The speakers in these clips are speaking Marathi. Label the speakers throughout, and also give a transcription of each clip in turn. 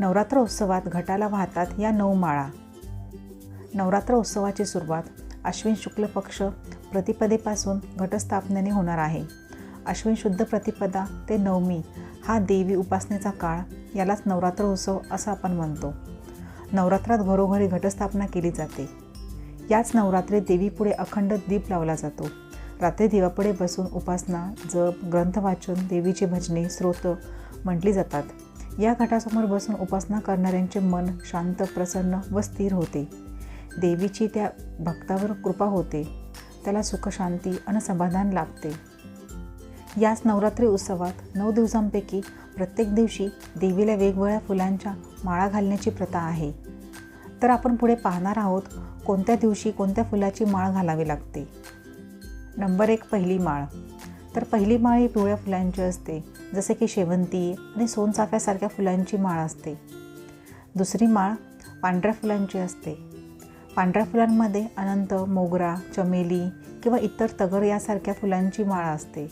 Speaker 1: नवरात्र उत्सवात घटाला वाहतात या नऊ माळा. नवरात्र उत्सवाची सुरुवात अश्विन शुक्ल पक्ष प्रतिपदेपासून घटस्थापनेने होणार आहे. अश्विन शुद्ध प्रतिपदा ते नवमी हा देवी उपासनेचा काळ यालाच नवरात्र उत्सव असं आपण म्हणतो. नवरात्रात घरोघरी घटस्थापना केली जाते. याच नवरात्रीत देवीपुढे अखंड दीप लावला जातो. रात्री देवापुढे बसून उपासना जप ग्रंथवाचन देवीची भजने स्रोत म्हटली जातात. या घटासमोर बसून उपासना करणाऱ्यांचे मन शांत प्रसन्न व स्थिर होते. देवीची त्या भक्तावर कृपा होते. त्याला सुखशांती आणि समाधान लाभते. याच नवरात्री उत्सवात नऊ दिवसांपैकी प्रत्येक दिवशी देवीला वेगवेगळ्या फुलांच्या माळा घालण्याची प्रथा आहे. तर आपण पुढे पाहणार आहोत कोणत्या दिवशी कोणत्या फुलाची माळ घालावी लागते. नंबर एक पहिली माळ. तर पहिली माळ ही पिवळ्या फुलांची असते जसे की शेवंती आणि सोनचाफ्यासारख्या फुलांची माळ असते. दुसरी माळ पांढऱ्या फुलांची असते. पांढऱ्या फुलांमध्ये अनंत मोगरा चमेली किंवा इतर तगर यासारख्या फुलांची माळ असते.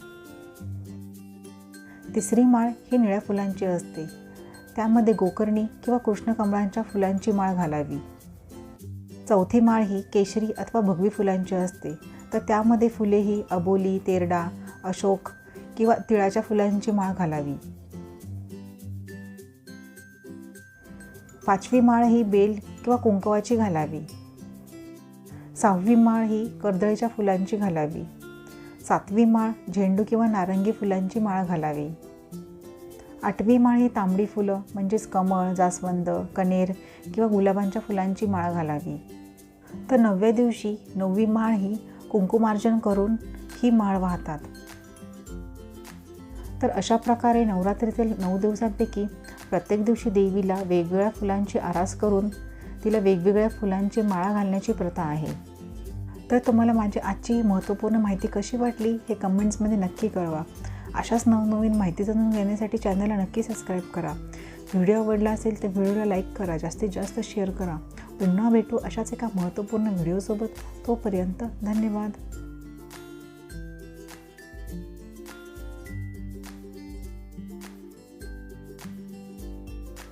Speaker 1: तिसरी माळ ही निळ्या फुलांची असते. त्यामध्ये गोकर्णी किंवा कृष्णकमळांच्या फुलांची माळ घालावी. चौथी माळ ही केशरी अथवा भगवी फुलांची असते. तर त्यामध्ये फुले ही अबोली तेरडा अशोक किंवा तिळाच्या फुलांची माळ घालावी. पाचवी माळ ही बेल किंवा कुंकवाची घालावी. सहावी माळ ही कर्दळीच्या फुलांची घालावी. सातवी माळ झेंडू किंवा नारंगी फुलांची माळ घालावी. आठवी माळ ही तांबडी फुलं म्हणजेच कमळ जास्वंद कनेर किंवा गुलाबांच्या फुलांची माळ घालावी. तर नवव्या दिवशी नववी माळ ही कुंकुमार्जन करून ही माळ वाहतात. तर अशा प्रकारे नवरात्रीतील नऊ दिवसांपैकी प्रत्येक दिवशी देवीला वेगवेगळ्या फुलांची आरास करून तिला वेगवेगळ्या फुलांची माळा घालण्याची प्रथा आहे. तर तुम्हाला माझी आजची महत्त्वपूर्ण माहिती कशी वाटली हे कमेंट्समध्ये नक्की कळवा. अशाच नवनवीन माहिती जाणून घेण्यासाठी चॅनलला नक्की सबस्क्राईब करा. व्हिडिओ आवडला असेल तर व्हिडिओला लाईक करा जास्तीत जास्त शेअर करा. पुन्हा भेटू अशाच एका महत्त्वपूर्ण व्हिडिओसोबत. तोपर्यंत धन्यवाद.